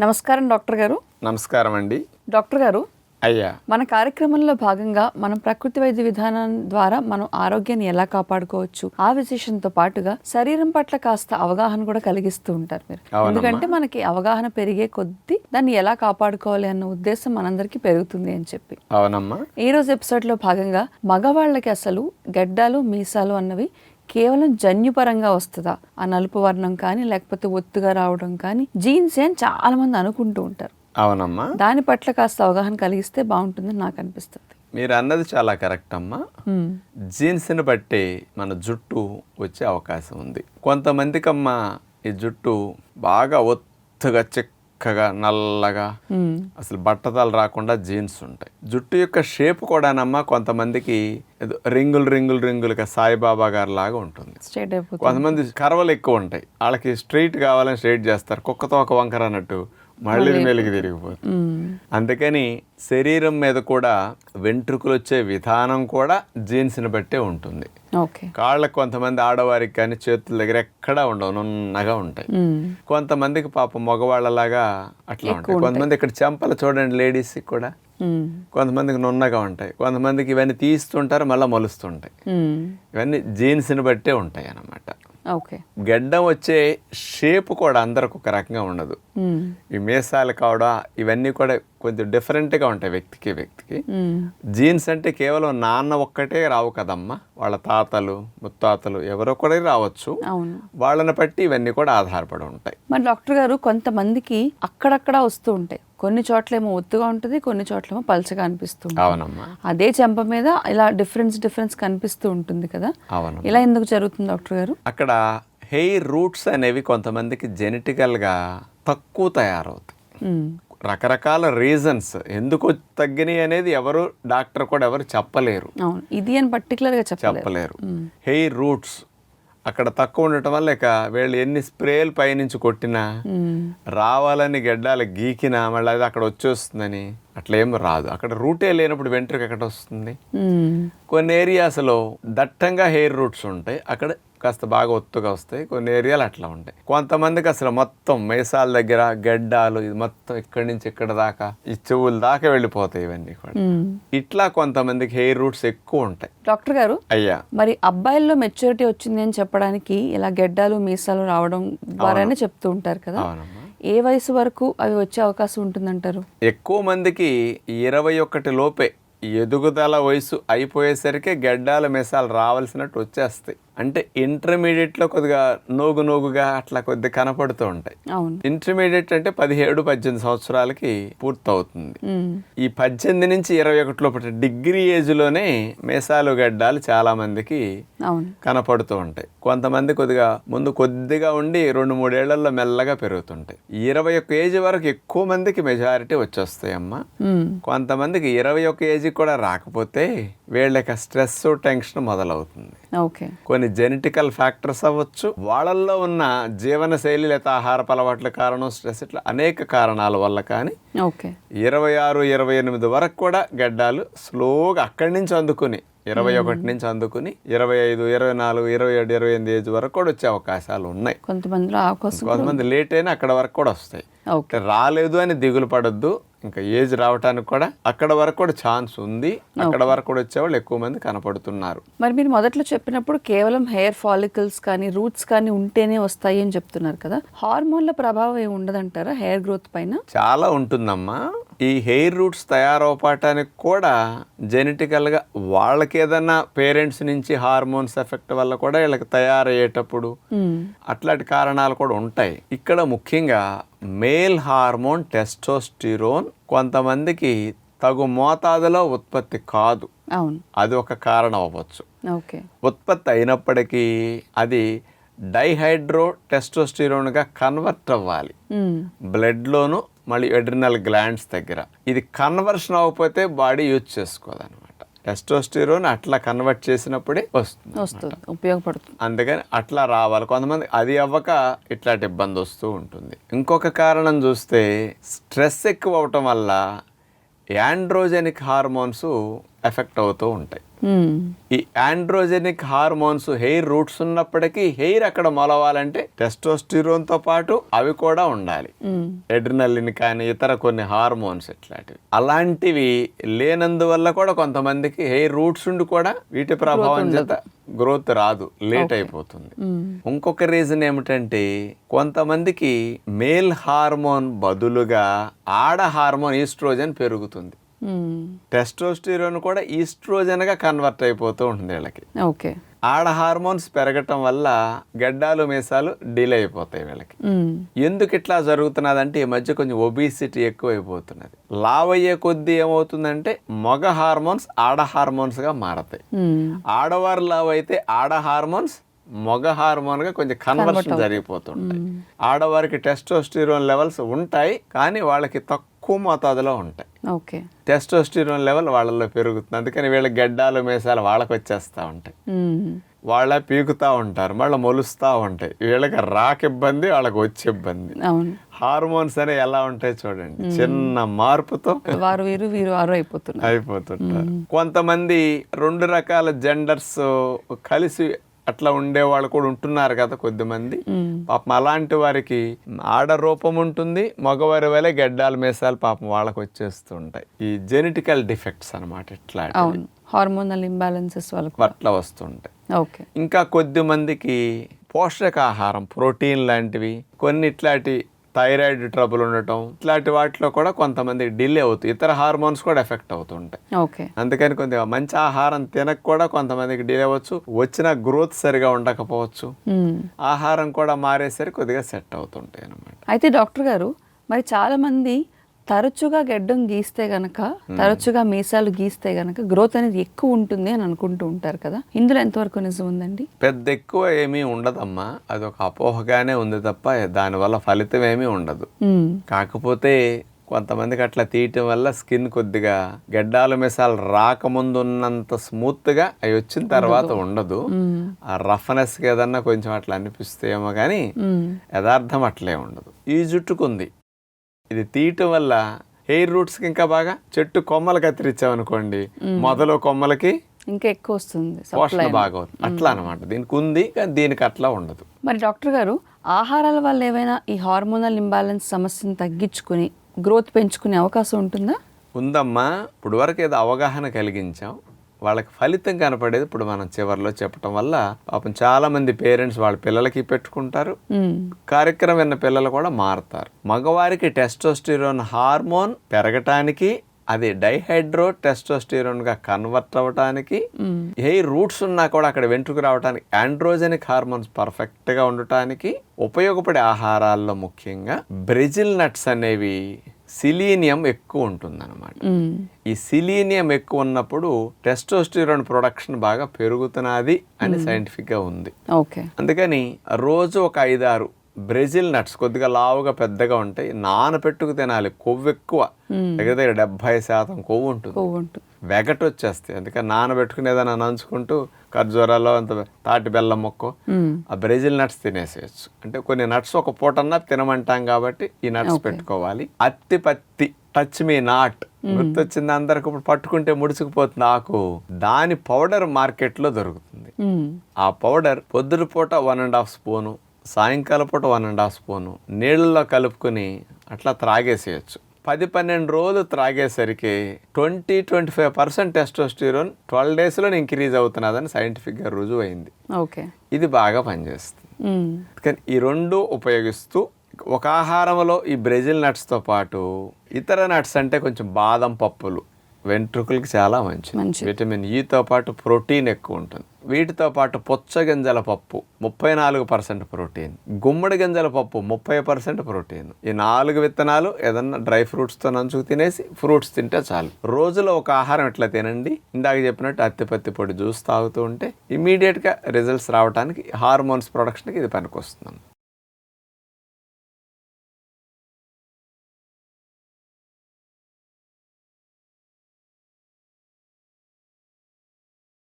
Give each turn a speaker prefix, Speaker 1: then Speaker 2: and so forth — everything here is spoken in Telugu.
Speaker 1: నమస్కారం డాక్టర్ గారు.
Speaker 2: నమస్కారం అండి.
Speaker 1: డాక్టర్ గారు
Speaker 2: అయ్యా.
Speaker 1: మన కార్యక్రమంలో భాగంగా మనం ప్రకృతి వైద్య విధానం ద్వారా మనం ఆరోగ్యాన్ని ఎలా కాపాడుకోవచ్చు ఆ విశేషంతో పాటుగా శరీరం పట్ల కాస్త అవగాహన కూడా కలిగిస్తూ ఉంటారు మీరు. ఎందుకంటే మనకి అవగాహన పెరిగే కొద్దీ దాన్ని ఎలా కాపాడుకోవాలి అన్న ఉద్దేశం మనందరికీ పెరుగుతుంది అని చెప్పి.
Speaker 2: అవునమ్మా.
Speaker 1: ఈ రోజు ఎపిసోడ్లో భాగంగా మగవాళ్ళకి అసలు గడ్డాలు మీసాలు అన్నవి కేవలం జన్యుపరంగా వస్తుందా? ఆ నలుపు వర్ణం కానీ లేకపోతే ఒత్తుగా రావడం కానీ జీన్స్ అని చాలా మంది అనుకుంటూ ఉంటారు.
Speaker 2: అవునమ్మా.
Speaker 1: దాని పట్ల కాస్త అవగాహన కలిగిస్తే బాగుంటుందని నాకు అనిపిస్తుంది.
Speaker 2: మీరు అన్నది చాలా కరెక్ట్ అమ్మా.
Speaker 1: మ్మ్.
Speaker 2: జీన్స్ని బట్టి మన జుట్టు వచ్చే అవకాశం ఉంది. కొంతమందికి అమ్మ ఈ జుట్టు బాగా ఒత్తుగా చిక్కగా నల్లగా. అసలు బట్టతలు రాకుండా జీన్స్ ఉంటాయి. జుట్టు యొక్క షేప్ కూడానమ్మా కొంతమందికి రింగులు రింగులు రింగులుగా సాయిబాబా గారి లాగా ఉంటుంది. కొంతమంది కర్వలు ఎక్కువ ఉంటాయి. వాళ్ళకి స్ట్రైట్ కావాలని స్ట్రైట్ చేస్తారు. కుక్కతో ఒక వంకర అన్నట్టు మళ్ళీ మెలిగి తిరిగిపోతుంది. అందుకని శరీరం మీద కూడా వెంట్రుకలు వచ్చే విధానం కూడా జీన్స్ని బట్టే ఉంటుంది. కాళ్ళకు కొంతమంది ఆడవారికి కానీ చేతుల దగ్గర ఎక్కడా ఉండవు నున్నగా ఉంటాయి. కొంతమందికి పాపం మగవాళ్ళలాగా అట్లా ఉంటాయి. కొంతమంది ఇక్కడ చెంపలు చూడండి లేడీస్కి కూడా. కొంతమందికి నున్నగా ఉంటాయి. కొంతమందికి ఇవన్నీ తీస్తుంటారు మళ్ళీ మొలుస్తుంటాయి. ఇవన్నీ జీన్స్ని బట్టే ఉంటాయి అన్నమాట గడ్డం వచ్చే షేప్ కూడా అందరికి ఒక రకంగా ఉండదు. ఈ మీసాలు కావడం ఇవన్నీ కూడా కొంచెం డిఫరెంట్గా ఉంటాయి వ్యక్తికి వ్యక్తికి. జీన్స్ అంటే కేవలం నాన్న ఒక్కటే రావు కదమ్మా. వాళ్ళ తాతలు ముత్తాతలు ఎవరో కూడా రావచ్చు.
Speaker 1: అవును.
Speaker 2: వాళ్ళని బట్టి ఇవన్నీ కూడా ఆధారపడి ఉంటాయి.
Speaker 1: మరి డాక్టర్ గారు కొంతమందికి అక్కడక్కడ వస్తూ ఉంటాయి. కొన్ని చోట్లేమో ఒత్తుగా ఉంటుంది కొన్ని చోట్లేమో పల్చగా అనిపిస్తుంది
Speaker 2: అవునమ్మా.
Speaker 1: అదే చెంప మీద ఇలా డిఫరెన్స్ డిఫరెన్స్ కనిపిస్తూ ఉంటుంది కదా.
Speaker 2: అవును.
Speaker 1: ఇలా ఎందుకు జరుగుతుంది డాక్టర్ గారు?
Speaker 2: అక్కడ హెయిర్ రూట్స్ అనేవి కొంతమందికి జెనెటికల్గా తక్కువ తయారవుతాయి. రకరకాల రీజన్స్ ఎందుకు తగ్గినాయి అనేది ఎవరు డాక్టర్ కూడా ఎవరు చెప్పలేరు.
Speaker 1: ఇది అని పర్టికులర్గా
Speaker 2: చెప్పలేరు. హెయిర్ రూట్స్ అక్కడ తక్కువ ఉండటం వల్ల ఇక వీళ్ళు ఎన్ని స్ప్రేలు పైనుంచి కొట్టినా. రావాలని గడ్డాలు గీకినా మళ్ళీ అది అక్కడ వచ్చేస్తుందని అట్లా ఏం రాదు. అక్కడ రూటే లేనప్పుడు వెంట్రుక ఎక్కడ వస్తుంది. కొన్ని ఏరియాస్లో దట్టంగా హెయిర్ రూట్స్ ఉంటాయి. అక్కడ కాస్త బాగా ఒత్తుగా వస్తాయి. కొన్ని ఏరియాలు అట్లా ఉంటాయి. కొంతమందికి అసలు మొత్తం మేసాల దగ్గర గడ్డాలు ఇది మొత్తం ఇక్కడి నుంచి ఇక్కడ దాకా ఈ చెవుల దాకా వెళ్ళిపోతాయి ఇవన్నీ కూడా. ఇట్లా కొంతమందికి హెయిర్ రూట్స్ ఎక్కువ ఉంటాయి.
Speaker 1: డాక్టర్ గారు
Speaker 2: అయ్యా.
Speaker 1: మరి అబ్బాయిల్లో మెచ్యూరిటీ వచ్చింది అని చెప్పడానికి ఇలా గెడ్డాలు మీసాలు రావడం ద్వారానే చెప్తూ ఉంటారు కదా?
Speaker 2: అవునమ్మా.
Speaker 1: ఏ వయసు వరకు అవి వచ్చే అవకాశం ఉంటుందంటారు?
Speaker 2: ఎక్కువ మందికి ఇరవై ఒకటి లోపే ఎదుగుదల వయసు అయిపోయేసరికి గడ్డాల మెసాలు రావాల్సినట్టు వచ్చేస్తాయి. అంటే ఇంటర్మీడియట్లో కొద్దిగా నోగు నోగుగా అట్లా కొద్దిగా కనపడుతూ ఉంటాయి. ఇంటర్మీడియట్ అంటే పదిహేడు పద్దెనిమిది సంవత్సరాలకి పూర్తవుతుంది. ఈ పద్దెనిమిది నుంచి ఇరవై ఒకటి లోపల డిగ్రీ ఏజ్లోనే మేసాలు గడ్డాలు చాలా మందికి కనపడుతూ ఉంటాయి. కొంతమంది కొద్దిగా ముందు కొద్దిగా ఉండి రెండు మూడేళ్ళలో మెల్లగా పెరుగుతుంటాయి. ఇరవై ఒక్క ఏజ్ వరకు ఎక్కువ మందికి మెజారిటీ వచ్చేస్తాయి అమ్మా.
Speaker 1: మ్మ్.
Speaker 2: కొంతమందికి ఇరవై ఒక్క ఏజ్ కూడా రాకపోతే వీళ్ళకి స్ట్రెస్ టెన్షన్ మొదలవుతుంది.
Speaker 1: ఓకే.
Speaker 2: కొన్ని జెనెటికల్ ఫ్యాక్టర్స్ అవ్వచ్చు. వాళ్ళల్లో ఉన్న జీవన శైలి లేదా ఆహారపు అలవాట్ల కారణం స్ట్రెస్ ఇట్లా అనేక కారణాల వల్ల కానీ
Speaker 1: ఓకే.
Speaker 2: ఇరవై ఆరు ఇరవై ఎనిమిది వరకు కూడా గడ్డాలు స్లోగా అక్కడి నుంచి అందుకుని ఇరవై ఒకటి నుంచి అందుకుని ఇరవై ఐదు ఇరవై నాలుగు ఇరవై ఏడు ఇరవై ఎనిమిది ఏజ్ వరకు కూడా వచ్చే అవకాశాలు ఉన్నాయి.
Speaker 1: అవకాశం
Speaker 2: కొంతమంది లేట్ అయినా అక్కడ వరకు కూడా వస్తాయి.
Speaker 1: ఓకే.
Speaker 2: రాలేదు అని దిగులు పడొద్దు. ఇంకా ఏజ్ రావటానికి కూడా అక్కడ వరకు కూడా ఛాన్స్ ఉంది. అక్కడ వరకు కూడా వచ్చేవాళ్ళు ఎక్కువ మంది కనపడుతున్నారు.
Speaker 1: మరి మీరు మొదట్లో చెప్పినప్పుడు కేవలం హెయిర్ ఫాలికల్స్ కానీ రూట్స్ కానీ ఉంటేనే వస్తాయి అని చెప్తున్నారు కదా. హార్మోన్ల ప్రభావం ఏమి ఉండదంటారా? హెయిర్ గ్రోత్ పైన?
Speaker 2: చాలా ఉంటుందమ్మా. ఈ హెయిర్ రూట్స్ తయారవటానికి కూడా జెనెటికల్గా వాళ్ళకి ఏదన్నా పేరెంట్స్ నుంచి హార్మోన్స్ ఎఫెక్ట్ వల్ల కూడా వీళ్ళకి తయారయ్యేటప్పుడు. అట్లాంటి కారణాలు కూడా ఉంటాయి. ఇక్కడ ముఖ్యంగా మేల్ హార్మోన్ టెస్టోస్టిరోన్ కొంతమందికి తగు మోతాదులో ఉత్పత్తి కాదు. అది ఒక కారణం అవ్వచ్చు. ఉత్పత్తి అయినప్పటికీ అది డైహైడ్రో టెస్టోస్టిరోన్గా కన్వర్ట్ అవ్వాలి. బ్లడ్లోను మళ్ళీ ఎడ్రినల్ గ్లాండ్స్ దగ్గర. ఇది కన్వర్షన్ అవ్వకపోతే బాడీ యూజ్ చేసుకోదన్నమాట. టెస్టోస్టిరోన్ అట్లా కన్వర్ట్ చేసినప్పుడే వస్తుంది
Speaker 1: వస్తుంది ఉపయోగపడుతుంది.
Speaker 2: అందుకని అట్లా రావాలి. కొంతమంది అది అవ్వక ఇట్లాంటి ఇబ్బంది వస్తూ ఉంటుంది. ఇంకొక కారణం చూస్తే స్ట్రెస్ ఎక్కువ అవటం వల్ల యాండ్రోజెనిక్ హార్మోన్స్ ఎఫెక్ట్ అవుతూ ఉంటాయి. ఈ ఆండ్రోజెనిక్ హార్మోన్స్ హెయిర్ రూట్స్ ఉన్నప్పటికీ హెయిర్ అక్కడ మొలవాలంటే testosterone తో పాటు అవి కూడా ఉండాలి
Speaker 1: మ్మ్.
Speaker 2: ఎడ్రినలిన్ కానీ ఇతర కొన్ని హార్మోన్స్ ఇట్లాంటివి అలాంటివి లేనందువల్ల కూడా కొంతమందికి హెయిర్ రూట్స్ ఉండి కూడా వీటి ప్రభావం చేత గ్రోత్ రాదు లేట్ అయిపోతుంది. ఇంకొక రీజన్ ఏమిటంటే కొంతమందికి మేల్ హార్మోన్ బదులుగా ఆడ హార్మోన్ ఈస్ట్రోజన్ పెరుగుతుంది. టెస్టోస్టిరోన్ కూడా ఈస్ట్రోజన్గా కన్వర్ట్ అయిపోతూ ఉంటుంది వీళ్ళకి.
Speaker 1: ఓకే.
Speaker 2: ఆడ హార్మోన్స్ పెరగటం వల్ల గడ్డాలు మీసాలు డిలే అయిపోతాయి వీళ్ళకి. ఎందుకు ఇట్లా జరుగుతున్నదంటే ఈ మధ్య కొంచెం ఒబిసిటీ ఎక్కువైపోతున్నది. లావ్ అయ్యే కొద్దీ ఏమవుతుందంటే మగ హార్మోన్స్ ఆడ హార్మోన్స్గా మారతాయి. ఆడవారు లావ్ అయితే ఆడ హార్మోన్స్ మగ హార్మోన్గా కొంచెం కన్వర్షన్ జరిగిపోతుంటాయి. ఆడవారికి టెస్టోస్టిరోన్ లెవెల్స్ ఉంటాయి కానీ వాళ్ళకి తక్కువ మోతాదులో ఉంటాయి.
Speaker 1: ఓకే.
Speaker 2: టెస్టోస్టిరోన్ లెవెల్ వాళ్ళలో పెరుగుతుంది. అందుకని వీళ్ళ గడ్డాలు మేసాలు వాళ్ళకి వచ్చేస్తూ ఉంటాయి. వాళ్ళ పీకుతా ఉంటారు మళ్ళీ మొలుస్తూ ఉంటాయి. వీళ్ళకి రాక ఇబ్బంది వాళ్ళకి వచ్చే ఇబ్బంది. హార్మోన్స్ అనేవి ఎలా ఉంటాయి చూడండి. చిన్న మార్పుతో
Speaker 1: వారు వీరు వీరు వారు అయిపోతున్నారు.
Speaker 2: అయిపోతుంటారు. కొంతమంది రెండు రకాల జెండర్స్ కలిసి అట్లా ఉండేవాళ్ళు కూడా ఉంటున్నారు కదా కొద్దిమంది. పాపం అలాంటి వారికి ఆడ రూపం ఉంటుంది మగవారి వలె గడ్డాల మేసాలు పాపం వాళ్ళకి వచ్చేస్తుంటాయి. ఈ జెనెటికల్ డిఫెక్ట్స్ అన్నమాట ఇట్లా
Speaker 1: హార్మోనల్ ఇంబ్యాలెన్సెస్ వాళ్ళకు
Speaker 2: అట్లా వస్తుంటాయి.
Speaker 1: ఓకే.
Speaker 2: ఇంకా కొద్ది మందికి పోషకాహారం ప్రోటీన్ లాంటివి కొన్ని ఇట్లాంటి థైరాయిడ్ ట్రబుల్ ఉండటం ఇట్లాంటి వాటిలో కూడా కొంతమంది డిలే అవుతుంది ఇతర హార్మోన్స్ కూడా ఎఫెక్ట్ అవుతుంటాయి
Speaker 1: ఓకే.
Speaker 2: అందుకని కొద్దిగా మంచి ఆహారం తినక కూడా కొంతమందికి డిలే అవ్వచ్చు వచ్చిన గ్రోత్ సరిగా ఉండకపోవచ్చు. ఆహారం కూడా మారేసరికి కొద్దిగా సెట్ అవుతుంటాయి అన్నమాట.
Speaker 1: అయితే డాక్టర్ గారు మరి చాలా మంది తరచుగా గెడ్డం గీస్తే గనక తరచుగా మీసాలు గీస్తే గనక గ్రోత్ అనేది ఎక్కువ ఉంటుంది అని అనుకుంటూ ఉంటారు కదా? ఇందులో ఎంతవరకు నిజం ఉందండి?
Speaker 2: పెద్ద ఎక్కువ ఏమీ ఉండదమ్మా. అది ఒక అపోహగానే ఉంది తప్ప దానివల్ల ఫలితం ఏమీ ఉండదు. కాకపోతే కొంతమందికి అట్లా తీయటం వల్ల స్కిన్ కొద్దిగా గడ్డాల మిసాలు రాకముందు ఉన్నంత స్మూత్గా అవి వచ్చిన తర్వాత ఉండదు. ఆ రఫ్నెస్ ఏదన్నా కొంచెం అట్లా అనిపిస్తేమో కానీ. యథార్థం అట్లే ఉండదు. ఈ జుట్టుకుంది. ఇది తీయటం వల్ల హెయిర్ రూట్స్కి ఇంకా బాగా చెట్టు కొమ్మలు కత్తిరించామనుకోండి మొదలు కొమ్మలకి
Speaker 1: ఇంకా ఎక్కువ వస్తుంది
Speaker 2: పోషణ బాగా అట్లా అనమాట దీనికి ఉంది కానీ దీనికి అట్లా ఉండదు.
Speaker 1: మరి డాక్టర్ గారు ఆహారాల వల్ల ఏమైనా ఈ హార్మోనల్ ఇంబ్యాలెన్స్ సమస్యను తగ్గించుకుని గ్రోత్ పెంచుకునే అవకాశం ఉంటుందా?
Speaker 2: ఉందమ్మా. ఇప్పుడు వరకు ఏదో అవగాహన కలిగించాం. వాళ్ళకి ఫలితం కనపడేది ఇప్పుడు మనం చివరిలో చెప్పటం వల్ల పాపం చాలా మంది పేరెంట్స్ వాళ్ళ పిల్లలకి పెట్టుకుంటారు. కార్యక్రమం విన్న పిల్లలు కూడా మారుతారు మగవారికి టెస్టోస్టిరోన్ హార్మోన్ పెరగటానికి అది డైహైడ్రో టెస్టోస్టిరోన్గా కన్వర్ట్ అవ్వటానికి. హెయిర్ రూట్స్ ఉన్నా కూడా అక్కడ వెంట్రుకు రావడానికి ఆండ్రోజెనిక్ హార్మోన్స్ పర్ఫెక్ట్గా ఉండటానికి ఉపయోగపడే ఆహారాల్లో ముఖ్యంగా బ్రెజిల్ నట్స్ అనేవి సిలీనియం ఎక్కువ ఉంటుందన్నమాట. ఈ సిలీనియం ఎక్కువ ఉన్నప్పుడు టెస్టోస్టిరోన్ ప్రొడక్షన్ బాగా పెరుగుతున్నది అని scientific గా ఉంది.
Speaker 1: ఓకే.
Speaker 2: అందుకని రోజు ఒక ఐదారు బ్రెజిల్ నట్స్ కొద్దిగా లావుగా పెద్దగా ఉంటాయి నానపెట్టుకు తినాలి కొవ్వు ఎక్కువ దగ్గర దగ్గర డెబ్బై శాతం కొవ్వు ఉంటుంది.
Speaker 1: కొవ్వు ఉంటుంది.
Speaker 2: వెగట్ వచ్చేస్తాయి అందుకని నానబెట్టుకుని ఏదైనా నంచుకుంటూ ఖర్జూరాలో అంత తాటి బెల్లం మొక్క. ఆ బ్రెజిల్ నట్స్ తినేసేయచ్చు. అంటే కొన్ని నట్స్ ఒక పూటన్నా తినమంటాం కాబట్టి ఈ నట్స్ పెట్టుకోవాలి. అత్తి పత్తి టచ్ మీ నాట్ గుర్తొచ్చింది అందరికి? ఇప్పుడు పట్టుకుంటే ముడుచుకుపోతుంది ఆకు. దాని పౌడర్ మార్కెట్లో దొరుకుతుంది. ఆ పౌడర్ పొద్దున పూట వన్ అండ్ హాఫ్ స్పూను సాయంకాలం పూట వన్ అండ్ హాఫ్ స్పూను నీళ్ళల్లో కలుపుకొని అట్లా త్రాగేసేయచ్చు. పది పన్నెండు రోజులు త్రాగేసరికి twenty twenty five percent testosterone twelve డేస్లో ఇంక్రీజ్ అవుతున్నదని సైంటిఫిక్గా రుజువు అయింది.
Speaker 1: ఓకే.
Speaker 2: ఇది బాగా పనిచేస్తుంది. కానీ ఈ రెండు ఉపయోగిస్తూ ఒక ఆహారంలో ఈ బ్రెజిల్ నట్స్తో పాటు ఇతర నట్స్ అంటే కొంచెం బాదం పప్పులు వెంట్రుకలకి చాలా మంచిది.
Speaker 1: మంచిది.
Speaker 2: విటమిన్ ఈతో పాటు ప్రోటీన్ ఎక్కువ ఉంటుంది. వీటితో పాటు పుచ్చ గింజల పప్పు ముప్పై నాలుగు పర్సెంట్ ప్రోటీన్. గుమ్మడి గింజల పప్పు ముప్పై పర్సెంట్ ప్రోటీన్. ఈ నాలుగు విత్తనాలు ఏదన్నా డ్రై ఫ్రూట్స్తో నంచుకు తినేసి ఫ్రూట్స్ తింటే చాలు. రోజులో ఒక ఆహారం ఇట్లా తినండి? ఇందాక చెప్పినట్టు అత్తిపత్తి పొడి జ్యూస్ తాగుతూ ఉంటే ఇమీడియట్గా రిజల్ట్స్ రావడానికి హార్మోన్స్ ప్రొడక్షన్కి ఇది పనికొస్తుంది.